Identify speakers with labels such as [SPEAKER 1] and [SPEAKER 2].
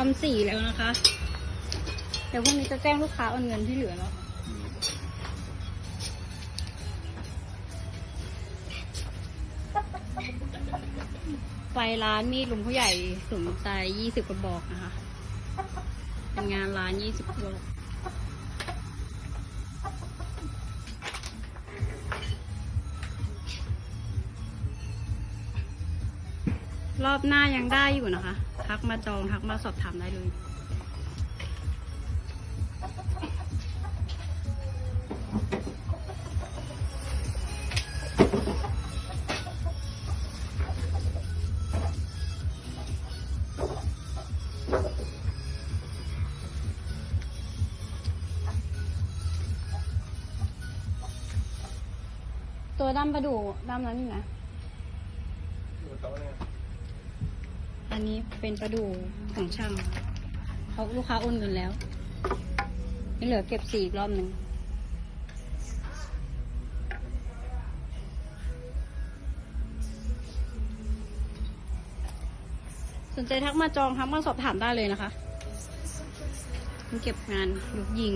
[SPEAKER 1] ทำสีแล้วนะคะ เดี๋ยวพรุ่งนี้จะแจ้งลูกค้าโอนเงินที่เหลือเนาะไฟร้านมีดลุงผู้ใหญ่สนใจยี่สิบกระบอกนะคะ เป็นงานร้านยี่สิบกระบอก รอบหน้ายังได้อยู่นะคะ ทักมาจองทักมาสอบถามได้เลย ตัวดำประดูดำนั้นอยู่นะ
[SPEAKER 2] อยู่โต๊ะเนี่ย
[SPEAKER 1] อันนี้เป็นประดูของช่างเขาลูกค้าโอนเงินแล้วยังเหลือเก็บสีอีกรอบหนึ่งสนใจทักมาจองทักมาสอบถามได้เลยนะคะมันเก็บงานลูกยิง